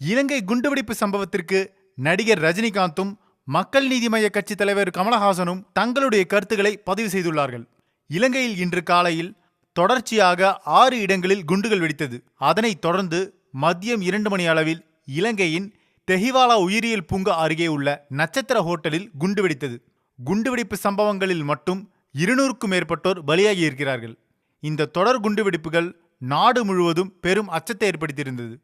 இலங்கை குண்டுவெடிப்பு சம்பவத்திற்கு நடிகர் ரஜினிகாந்தும் மக்கள் நீதி மய்ய கட்சி தலைவர் கமலஹாசனும் தங்களுடைய கருத்துக்களை பதிவு செய்துள்ளார்கள். இலங்கையில் இன்று காலையில் தொடர்ச்சியாக ஆறு இடங்களில் குண்டுகள் வெடித்தது. அதனைத் தொடர்ந்து மதியம் இரண்டு மணி அளவில் இலங்கையின் தெஹிவாலா உயிரியல் பூங்கா அருகே உள்ள நட்சத்திர ஹோட்டலில் குண்டு வெடித்தது. குண்டுவெடிப்பு சம்பவங்களில் மட்டும் இருநூறுக்கும் மேற்பட்டோர் பலியாகி இருக்கிறார்கள். இந்த தொடர் குண்டுவெடிப்புகள் நாடு முழுவதும் பெரும் அச்சத்தை ஏற்படுத்தியிருந்தது.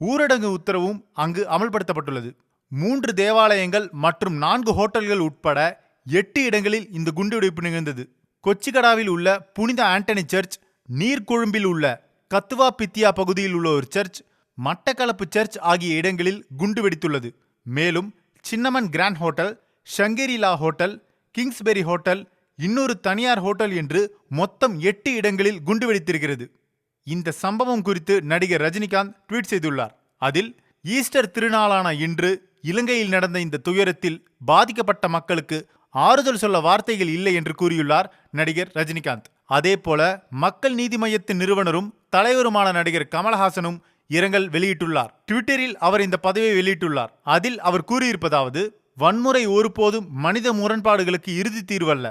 ஊரடங்கு உத்தரவும் அங்கு அமல்படுத்தப்பட்டுள்ளது. மூன்று தேவாலயங்கள் மற்றும் நான்கு ஹோட்டல்கள் உட்பட எட்டு இடங்களில் இந்த குண்டுவெடிப்பு நிகழ்ந்தது. கொச்சிகடாவில் உள்ள புனித ஆண்டனி சர்ச் நீர்கொழும்பில் உள்ள கத்துவா பித்தியா பகுதியில் உள்ள ஒரு சர்ச் மட்டக்களப்பு சர்ச் ஆகிய இடங்களில் குண்டு வெடித்துள்ளது மேலும் cinnamon grand hotel Shangrila hotel Kingsbury hotel இன்னொரு தனியார் ஹோட்டல் என்று மொத்தம் எட்டு இடங்களில் குண்டு வெடித்திருக்கிறது இந்த சம்பவம் குறித்து நடிகர் ரஜினிகாந்த் ட்வீட் செய்துள்ளார். அதில் ஈஸ்டர் திருநாளான இன்று இலங்கையில் நடந்த இந்த துயரத்தில் பாதிக்கப்பட்ட மக்களுக்கு ஆறுதல் சொல்ல வார்த்தைகள் இல்லை என்று கூறியுள்ளார் நடிகர் ரஜினிகாந்த். அதேபோல மக்கள் நீதி மையத்தின் நிறுவனரும் தலைவருமான நடிகர் கமலஹாசனும் இரங்கல் வெளியிட்டுள்ளார். ட்விட்டரில் அவர் இந்த பதவியை வெளியிட்டுள்ளார். அதில் அவர் கூறியிருப்பதாவது வன்முறை ஒருபோதும் மனித முரண்பாடுகளுக்கு இறுதி தீர்வல்ல.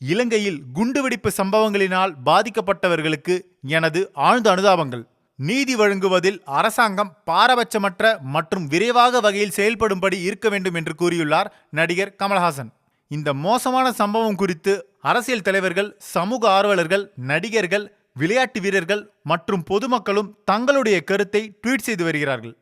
இலங்கையில் குண்டுவெடிப்பு சம்பவங்களினால் பாதிக்கப்பட்டவர்களுக்கு எனது ஆழ்ந்த அனுதாபங்கள். நீதி வழங்குவதில் அரசாங்கம் பாரபட்சமற்ற மற்றும் விரைவாக வகையில் செயல்படும்படி இருக்க வேண்டும் என்று கூறியுள்ளார் நடிகர் கமல்ஹாசன். இந்த மோசமான சம்பவம் குறித்து அரசியல் தலைவர்கள் சமூக ஆர்வலர்கள் நடிகர்கள் விளையாட்டு வீரர்கள் மற்றும் பொதுமக்களும் தங்களுடைய கருத்தை ட்வீட் செய்து வருகிறார்கள்.